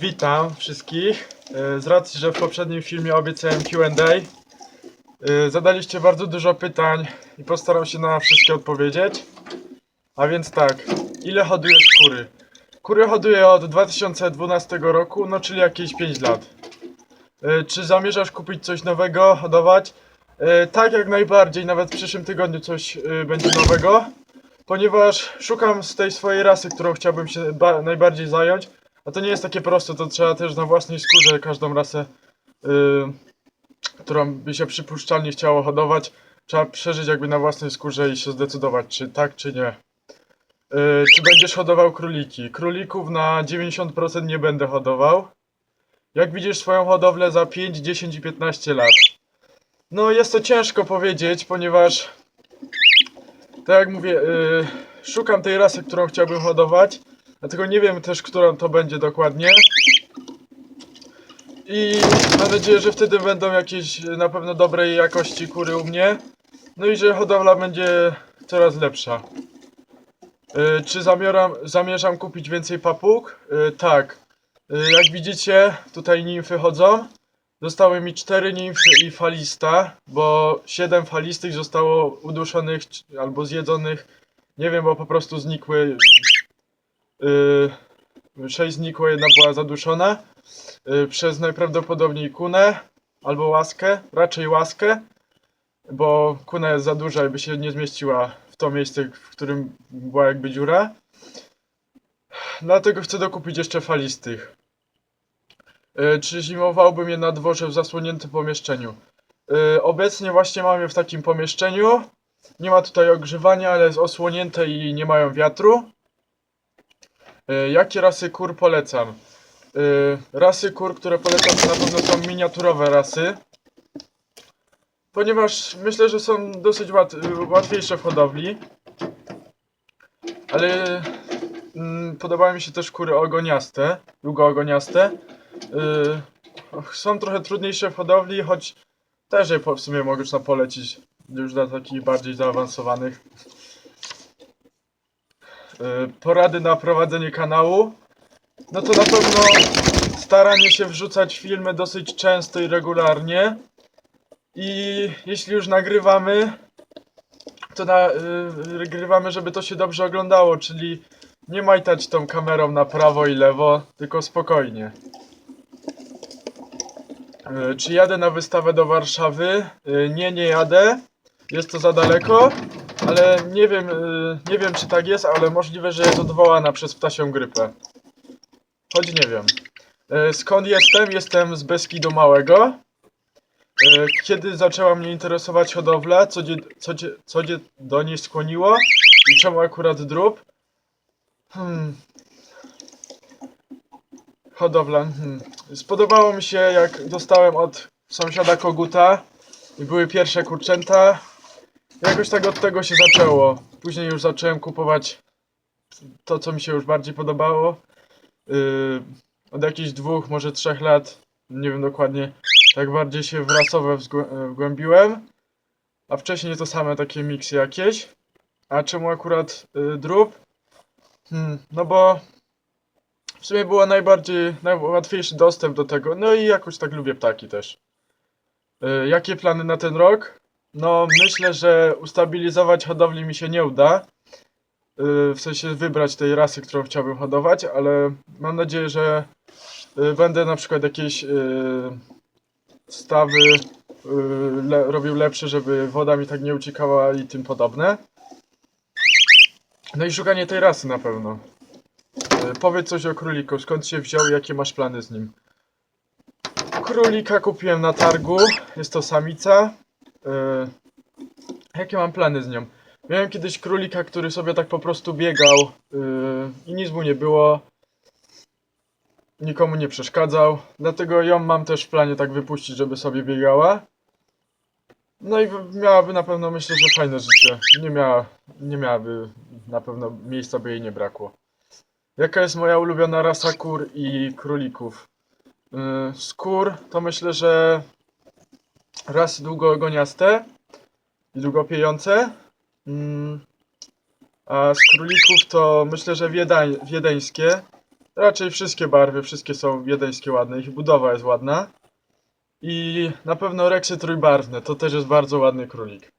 Witam wszystkich. E, Z racji, że w poprzednim filmie obiecałem Q&A, e, zadaliście bardzo dużo pytań i postaram się na wszystkie odpowiedzieć. A więc tak, ile hodujesz kury? Kury hoduję od 2012 roku, no czyli jakieś 5 lat. E, Czy zamierzasz kupić coś nowego, hodować? Tak, jak najbardziej, nawet w przyszłym tygodniu coś będzie nowego. Ponieważ szukam z tej swojej rasy, którą chciałbym się ba- najbardziej zająć. A to nie jest takie proste, to trzeba też na własnej skórze każdą rasę, yy, którą by się przypuszczalnie chciało hodować, trzeba przeżyć jakby na własnej skórze i się zdecydować, czy tak, czy nie. Yy, czy będziesz hodował króliki? Królików na 90% nie będę hodował. Jak widzisz swoją hodowlę za 5, 10 i 15 lat? No jest to ciężko powiedzieć, ponieważ tak jak mówię, yy, szukam tej rasy, którą chciałbym hodować. Dlatego nie wiem też, którą to będzie dokładnie. I mam nadzieję, że wtedy będą jakieś na pewno dobrej jakości kury u mnie. No i że hodowla będzie coraz lepsza. E, Czy zamieram, zamierzam kupić więcej papug? E, Tak. E, Jak widzicie, tutaj nimfy chodzą. Zostały mi cztery nimfy i falista, bo siedem falistych zostało uduszonych albo zjedzonych. Nie wiem, bo po prostu znikły Yy, sześć znikło, jedna była zaduszona yy, przez najprawdopodobniej kunę albo łaskę, raczej łaskę, bo kuna jest za duża i by się nie zmieściła w to miejsce, w którym była jakby dziura. Dlatego chcę dokupić jeszcze falistych. Yy, czy zimowałbym je na dworze w zasłoniętym pomieszczeniu? Obecnie właśnie mam je w takim pomieszczeniu. Nie ma tutaj ogrzewania, ale jest osłonięte i nie mają wiatru. E, Jakie rasy kur polecam? E, Rasy kur, które polecam to na pewno są miniaturowe rasy. Ponieważ myślę, że są dosyć łat, łatwiejsze w hodowli. Ale mm, podobają mi się też kury ogoniaste, długoogoniaste. E, Są trochę trudniejsze w hodowli, choć też je w sumie można polecić już dla takich bardziej zaawansowanych. Y, porady na prowadzenie kanału. No to na pewno staranie się wrzucać filmy dosyć często i regularnie. I jeśli już nagrywamy, to na, y, nagrywamy, żeby to się dobrze oglądało, czyli nie majtać tą kamerą na prawo i lewo, tylko spokojnie. Y, czy jadę na wystawę do Warszawy? Y, nie, nie jadę. Jest to za daleko. Ale nie wiem, y, nie wiem czy tak jest, ale możliwe, że jest odwołana przez ptasią grypę. Choć nie wiem. Y, Skąd jestem? Jestem z Beskidu Małego. Y, Kiedy zaczęła mnie interesować hodowla, co, dzie, co, dzie, co dzie do niej skłoniło i czemu akurat drób? Hmm. Hodowla. Hmm. Spodobało mi się, jak dostałem od sąsiada koguta i były pierwsze kurczęta. Jakoś tak od tego się zaczęło. Później już zacząłem kupować to, co mi się już bardziej podobało. Yy, od jakichś dwóch, może trzech lat, nie wiem dokładnie, tak bardziej się w rasowe wzgłę- wgłębiłem. A wcześniej to same takie miksy jakieś. A czemu akurat yy, drób? Hmm, no bo w sumie było najbardziej, najłatwiejszy dostęp do tego. No i jakoś tak lubię ptaki też. Yy, jakie plany na ten rok? No, myślę, że ustabilizować hodowli mi się nie uda. Yy, w sensie wybrać tej rasy, którą chciałbym hodować, ale mam nadzieję, że yy, będę na przykład jakieś yy, stawy robił lepsze, żeby woda mi tak nie uciekała i tym podobne. No i szukanie tej rasy na pewno. Powiedz coś o króliku, skąd się wziął jakie masz plany z nim. Królika kupiłem na targu, jest to samica. Yy, jakie mam plany z nią? Miałem kiedyś królika, który sobie tak po prostu biegał yy, i nic mu nie było. Nikomu nie przeszkadzał. Dlatego ją mam też w planie tak wypuścić, żeby sobie biegała. No i miałaby na pewno, myślę, że fajne życie. Nie, miała, nie miałaby na pewno miejsca, by jej nie brakło. Jaka jest moja ulubiona rasa kur i królików? Z kur to myślę, że rasy długoogoniaste i długopiejące. Mm, a z królików to myślę, że wiedeńskie. Raczej wszystkie barwy, wszystkie są wiedeńskie ładne, ich budowa jest ładna. I na pewno reksy trójbarwne, to też jest bardzo ładny królik.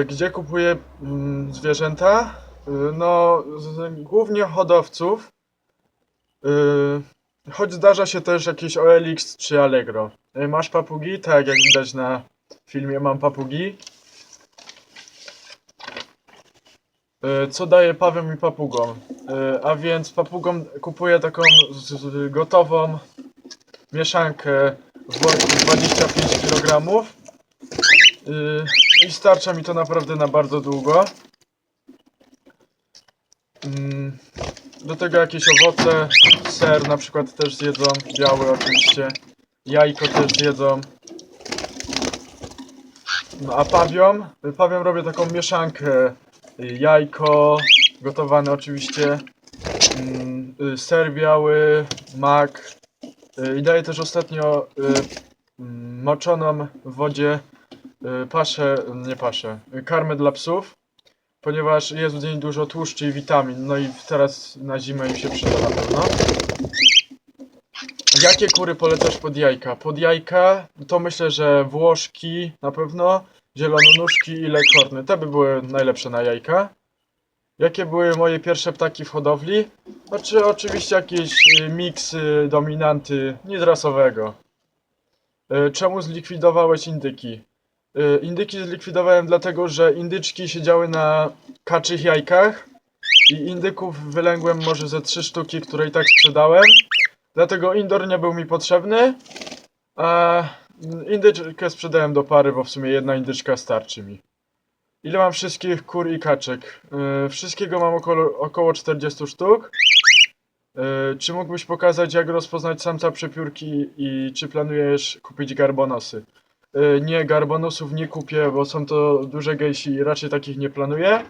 Y, Gdzie kupuję mm, zwierzęta? Y, No, głównie hodowców. Y, Choć zdarza się też jakieś OLX czy Allegro. Y, Masz papugi? Tak, jak widać na filmie mam papugi. Y, Co daje pawem i papugom? Y, A więc papugom kupuję taką gotową mieszankę w worku 25 kg. I starcza mi to naprawdę na bardzo długo. Mm, Do tego jakieś owoce, ser na przykład też zjedzą, biały oczywiście. Jajko też zjedzą. No a pawiom? Pawiom robię taką mieszankę. Jajko, gotowane oczywiście. mm, y, Ser biały, mak. y, I daję też ostatnio y, mm, moczoną w wodzie paszę, nie paszę, karmę dla psów. Ponieważ jest w niej dużo tłuszczy i witamin. No i teraz na zimę im się przyda na pewno. Jakie kury polecasz pod jajka? Pod jajka to myślę, że Włoszki na pewno, zielononóżki i lekorny. Te by były najlepsze na jajka. Jakie były moje pierwsze ptaki w hodowli? Znaczy oczywiście jakieś y, miksy, dominanty, nic rasowego. Y, Czemu zlikwidowałeś indyki? Y, Indyki zlikwidowałem dlatego, że indyczki siedziały na kaczych jajkach i indyków wylęgłem może ze trzy sztuki, które i tak sprzedałem. Dlatego indoor nie był mi potrzebny, a indyczkę sprzedałem do pary, bo w sumie jedna indyczka starczy mi. Ile mam wszystkich kur i kaczek? Yy, wszystkiego mam około, około 40 sztuk. Yy, czy mógłbyś pokazać, jak rozpoznać samca przepiórki i czy planujesz kupić garbonosy? Yy, nie, garbonosów nie kupię, bo są to duże gejsi i raczej takich nie planuję.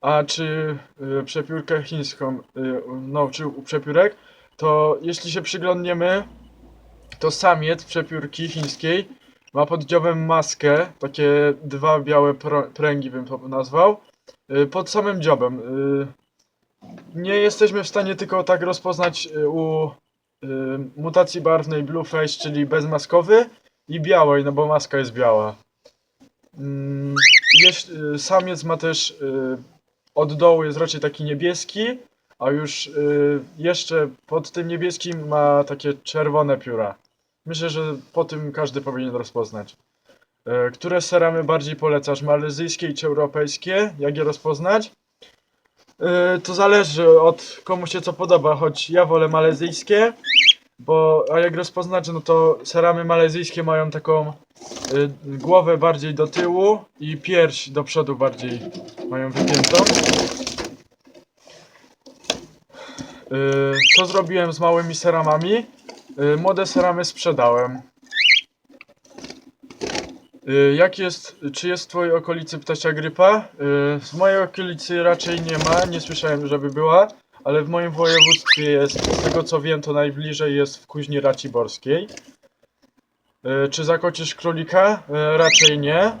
A czy yy, przepiórkę chińską, yy, no, czy u przepiórek, to jeśli się przyglądniemy, to samiec przepiórki chińskiej ma pod dziobem maskę, takie dwa białe pręgi bym to nazwał, y, pod samym dziobem. y. Nie jesteśmy w stanie tylko tak rozpoznać y, u mutacji barwnej Blueface, czyli bezmaskowy i białej, no bo maska jest biała. Mm, Samiec ma też od dołu jest raczej taki niebieski, a już y, jeszcze pod tym niebieskim ma takie czerwone pióra. Myślę, że po tym każdy powinien rozpoznać. E, Które seramy bardziej polecasz? Malezyjskie czy europejskie? Jak je rozpoznać? E, To zależy od komu się co podoba, choć ja wolę malezyjskie, bo a jak rozpoznać, no to seramy malezyjskie mają taką y, głowę bardziej do tyłu i pierś do przodu bardziej mają wypiętą. Y, Co zrobiłem z małymi seramami? Y, Młode seramy sprzedałem. Y, Jak jest, czy jest w twojej okolicy ptasia grypa? W mojej okolicy raczej nie ma, nie słyszałem, żeby była, ale w moim województwie jest, z tego co wiem, to najbliżej jest w Kuźni Raciborskiej. Czy zakocisz królika? Raczej nie.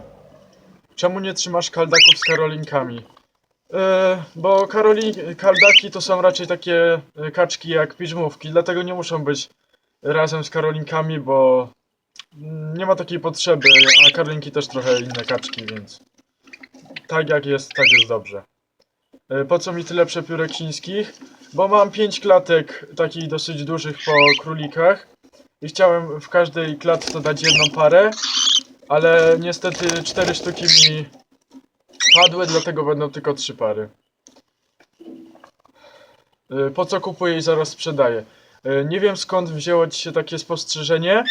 Czemu nie trzymasz kaldaków z karolinkami? E, bo karoli, kaldaki to są raczej takie e, kaczki jak piżmówki, dlatego nie muszą być razem z karolinkami, bo nie ma takiej potrzeby, a karolinki też trochę inne kaczki, więc tak jak jest, tak jest dobrze. E, po co mi tyle przepiórek chińskich? Bo mam 5 klatek takich dosyć dużych po królikach i chciałem w każdej klatce dać jedną parę, ale niestety 4 sztuki mi padły, dlatego będą tylko trzy pary. Y, Po co kupuję i zaraz sprzedaję? Y, Nie wiem skąd wzięło ci się takie spostrzeżenie,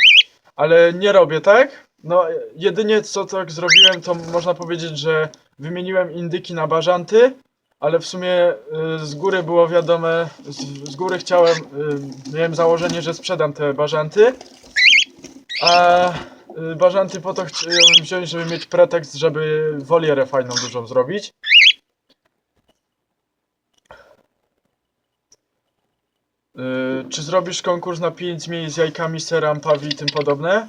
ale nie robię tak. No, jedynie co tak zrobiłem, to można powiedzieć, że wymieniłem indyki na bażanty, ale w sumie y, z góry było wiadome, z, z góry chciałem, miałem założenie, że sprzedam te bażanty, a bażanty po to chciałem wziąć, żeby mieć pretekst, żeby wolierę fajną dużą zrobić. Y, Czy zrobisz konkurs na 5 miejsc z jajkami, seram, pawi i tym podobne?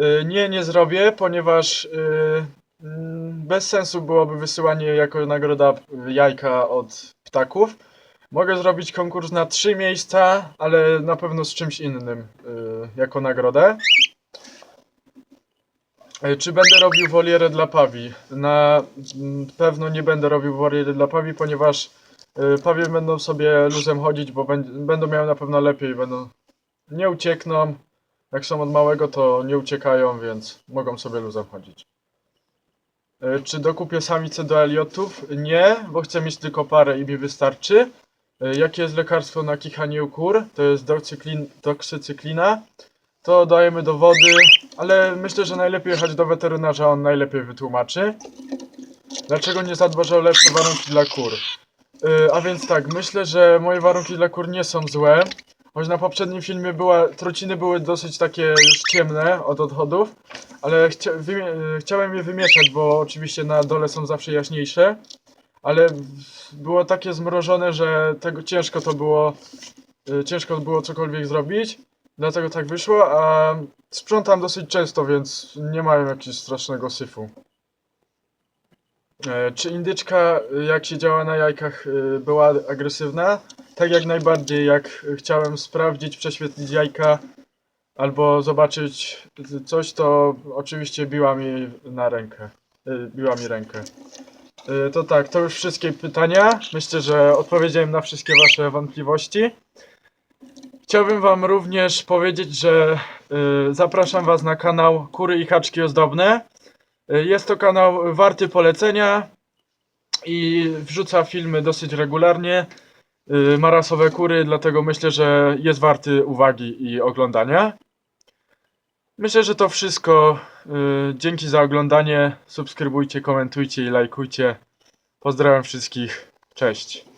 Y, Nie, nie zrobię, ponieważ y, mm, bez sensu byłoby wysyłanie jako nagroda jajka od ptaków. Mogę zrobić konkurs na trzy miejsca, ale na pewno z czymś innym y, jako nagrodę. Y, Czy będę robił wolierę dla pawi? Na mm, pewno nie będę robił woliery dla pawi, ponieważ y, pawie będą sobie luzem chodzić, bo będ- będą miały na pewno lepiej, będą nie uciekną. Jak są od małego, to nie uciekają, więc mogą sobie luzem chodzić. Y, Czy dokupię samicę do Eliotów? Nie, bo chcę mieć tylko parę i mi wystarczy. Jakie jest lekarstwo na kichanie u kur? To jest doksycyklina. To dajemy do wody, ale myślę, że najlepiej jechać do weterynarza, on najlepiej wytłumaczy. Dlaczego nie zadbasz o lepsze warunki dla kur? Y, A więc tak, myślę, że moje warunki dla kur nie są złe. Choć na poprzednim filmie była, trociny były dosyć takie już ciemne od odchodów, ale chcia, chciałem je wymieszać, bo oczywiście na dole są zawsze jaśniejsze. Ale było takie zmrożone, że tego ciężko to było, y, ciężko było cokolwiek zrobić. Dlatego tak wyszło, a sprzątam dosyć często, więc nie mają jakiegoś strasznego syfu. E, Czy indyczka, jak siedziała na jajkach, y, była agresywna? Tak jak najbardziej, jak chciałem sprawdzić, prześwietlić jajka albo zobaczyć coś, to oczywiście biła mi na rękę. Y, Biła mi rękę. To tak, to już wszystkie pytania. Myślę, że odpowiedziałem na wszystkie Wasze wątpliwości. Chciałbym Wam również powiedzieć, że y, zapraszam Was na kanał Kury i Haczki Ozdobne. Y, Jest to kanał warty polecenia i wrzuca filmy dosyć regularnie. Y, Ma rasowe kury, dlatego myślę, że jest warty uwagi i oglądania. Myślę, że to wszystko. Dzięki za oglądanie. Subskrybujcie, komentujcie i lajkujcie. Pozdrawiam wszystkich. Cześć.